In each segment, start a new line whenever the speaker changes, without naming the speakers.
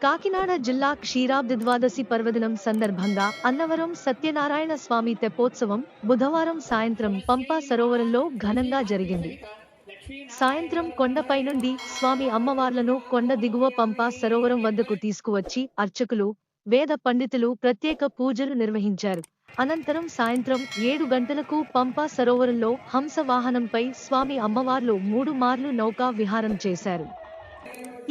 కాకినాడ జిల్లా క్షీరాబ్ది ద్వాదశి పర్వదినం సందర్భంగా అన్నవరం సత్యనారాయణ స్వామి తెప్పోత్సవం బుధవారం సాయంత్రం పంపా సరోవరంలో ఘనంగా జరిగింది. సాయంత్రం కొండపై నుండి స్వామి అమ్మవార్లను కొండ దిగువ పంపా సరోవరం వద్దకు తీసుకువచ్చి అర్చకులు వేద పండితులు ప్రత్యేక పూజలు నిర్వహించారు. అనంతరం సాయంత్రం ఏడు గంటలకు పంపా సరోవరంలో హంస వాహనంపై స్వామి అమ్మవార్లు మూడు మార్లు నౌకా విహారం చేశారు.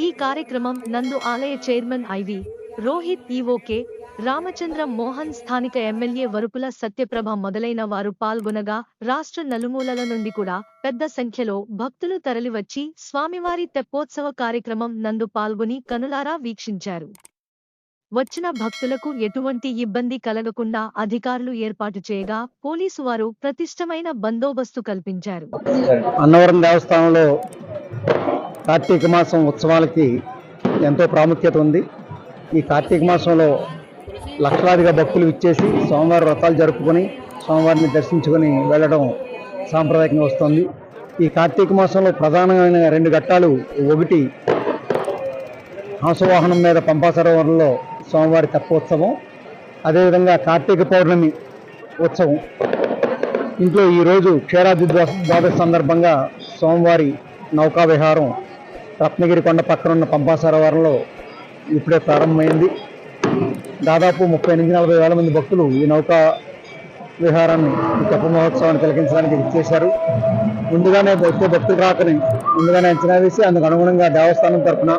ఈ కార్యక్రమం నందు ఆలయ చైర్మన్ ఐవి రోహిత్ ఈవోకే రామచంద్ర మోహన్ స్థానిక ఎమ్మెల్యే వరుపుల సత్యప్రభ మొదలైన వారు పాల్గొనగా రాష్ట్ర నలుమూలల నుండి కూడా పెద్ద సంఖ్యలో భక్తులు తరలివచ్చి స్వామివారి తెప్పోత్సవ కార్యక్రమం నందు పాల్గొని కనులారా వీక్షించారు. వచ్చిన భక్తులకు ఎటువంటి ఇబ్బంది కలగకుండా అధికారులు ఏర్పాటు చేయగా పోలీసు వారు ప్రతిష్టమైన బందోబస్తు కల్పించారు.
అన్నవరం దేవస్థానంలో కార్తీక మాసం ఉత్సవాలకి ఎంతో ప్రాముఖ్యత ఉంది. ఈ కార్తీక మాసంలో లక్షలాదిగా భక్తులు ఇచ్చేసి సోమవారం వ్రతాలు జరుపుకొని సోమవారిని దర్శించుకొని వెళ్ళడం సాంప్రదాయకంగా వస్తుంది. ఈ కార్తీక మాసంలో ప్రధానమైన రెండు ఘట్టాలు ఒకటి హంసవాహనం మీద పంపా సరోవరంలో సోమవారి తెప్పోత్సవం అదేవిధంగా కార్తీక పౌర్ణమి ఉత్సవం. ఇంట్లో ఈరోజు క్షీరాద్రి ద్వాదశి సందర్భంగా సోమవారి నౌకా విహారం రత్నగిరి కొండ పక్కన ఉన్న పంపా సరోవరంలో ఇప్పుడే ప్రారంభమైంది. దాదాపు ముప్పై నుంచి నలభై వేల మంది భక్తులు ఈ నౌకా విహారాన్ని తెప్ప మహోత్సవాన్ని తిలకించడానికి ఇచ్చేశారు ముందుగానే వచ్చే భక్తులు రాకని ముందుగానే అంచనా వేసి అందుకు అనుగుణంగా దేవస్థానం తరఫున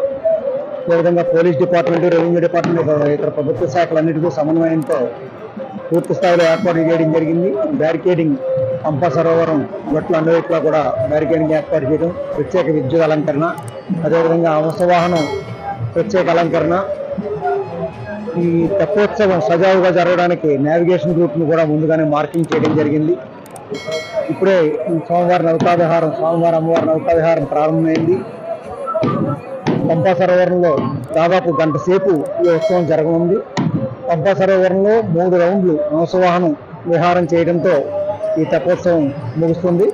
అదేవిధంగా పోలీస్ డిపార్ట్మెంట్ రెవెన్యూ డిపార్ట్మెంట్ ఇతర- ప్రభుత్వ శాఖలన్నిటికీ సమన్వయంతో పూర్తి స్థాయిలో ఏర్పాటు చేయడం జరిగింది. బ్యారికేడింగ్ పంప సరోవరం గట్లు అన్నిట్లో కూడా బ్యారికేడింగ్ ఏర్పాటు చేయడం ప్రత్యేక విద్యుత్ అలంకరణ అదేవిధంగా అవసవాహనం ప్రత్యేక అలంకరణ ఈ తెప్పోత్సవం సజావుగా జరగడానికి నావిగేషన్ రూట్ను కూడా ముందుగానే మార్కింగ్ చేయడం జరిగింది. ఇప్పుడే ఈ సోమవారం నౌకావిహారం సోమవారం అమ్మవారి నౌకావిహారం ప్రారంభమైంది. పంపా సరోవరంలో దాదాపు గంట సేపు ఈ ఉత్సవం జరగనుంది. పంపా సరోవరంలో మూడు రౌండ్లు హంసవాహనం విహారం చేయడంతో ఈ తెప్పోత్సవం ముగుస్తుంది.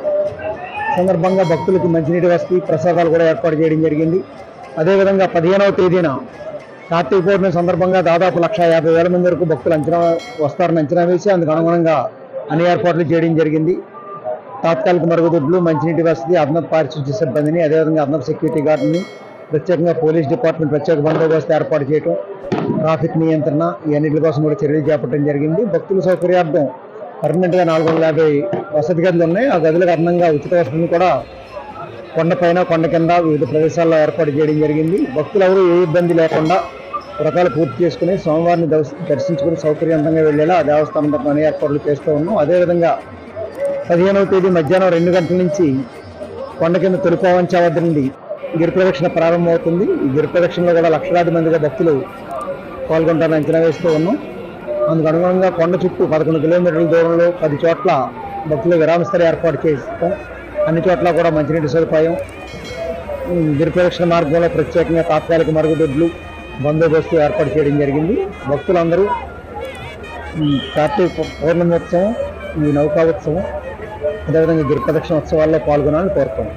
సందర్భంగా భక్తులకు మంచినీటి వసతి ప్రసాదాలు కూడా ఏర్పాటు చేయడం జరిగింది. అదేవిధంగా పదిహేనవ తేదీన కార్తీక పౌర్ణమి సందర్భంగా దాదాపు లక్ష యాభై వేల మంది వరకు భక్తులు అంచనా వస్తారని అంచనా వేసి అందుకు అనుగుణంగా అన్ని ఏర్పాట్లు చేయడం జరిగింది. తాత్కాలిక మరుగుదొడ్లు మంచినీటి వసతి అదనపు పారిశుద్ధ్య సిబ్బందిని అదేవిధంగా అదనపు సెక్యూరిటీ గార్డుని ప్రత్యేకంగా పోలీస్ డిపార్ట్మెంట్ ప్రత్యేక బందోబస్తు ఏర్పాటు చేయడం ట్రాఫిక్ నియంత్రణ ఇవన్నింటి కోసం కూడా చర్యలు చేపట్టడం జరిగింది. భక్తుల సౌకర్యార్థం పర్మనెంట్గా నాలుగు వందల యాభై వసతి గదులు ఉన్నాయి. ఆ గదులకు అందంగా ఉచిత వసతిని కూడా కొండపైన కొండ కింద వివిధ ప్రదేశాల్లో ఏర్పాటు చేయడం జరిగింది. భక్తులు ఎవరు ఏ ఇబ్బంది లేకుండా వ్రతాలు పూర్తి చేసుకుని సోమవారిని దర్శించుకుని సౌకర్యవంతంగా వెళ్ళేలా దేవస్థానం తరఫున అన్ని ఏర్పాట్లు చేస్తూ ఉన్నాం. అదేవిధంగా పదిహేనవ తేదీ మధ్యాహ్నం రెండు గంటల నుంచి కొండ కింద తొలిపావంచా వద్ద నుండి గిరి ప్రారంభమవుతుంది. ఈ గిరిప్రదక్షిణలో కూడా లక్షలాది మందిగా భక్తులు పాల్గొంటారని అంచనా వేస్తూ ఉన్నాం. అందుకు అనుగుణంగా కొండ చుట్టూ పదకొండు కిలోమీటర్ల దూరంలో పది చోట్ల భక్తులు విరామస్థలి ఏర్పాటు చేస్తాం. అన్ని చోట్ల కూడా మంచినీటి సదుపాయం. ఉమ్, మార్గంలో ప్రత్యేకంగా తాత్కాలిక మరుగుదొడ్లు బందోబస్తు ఏర్పాటు చేయడం జరిగింది. భక్తులందరూ కార్తీక పౌర్ణమి ఉత్సవం ఈ నౌకా ఉత్సవం అదేవిధంగా గిరిప్రదక్షిణ ఉత్సవాల్లో పాల్గొనాలని కోరుతున్నాం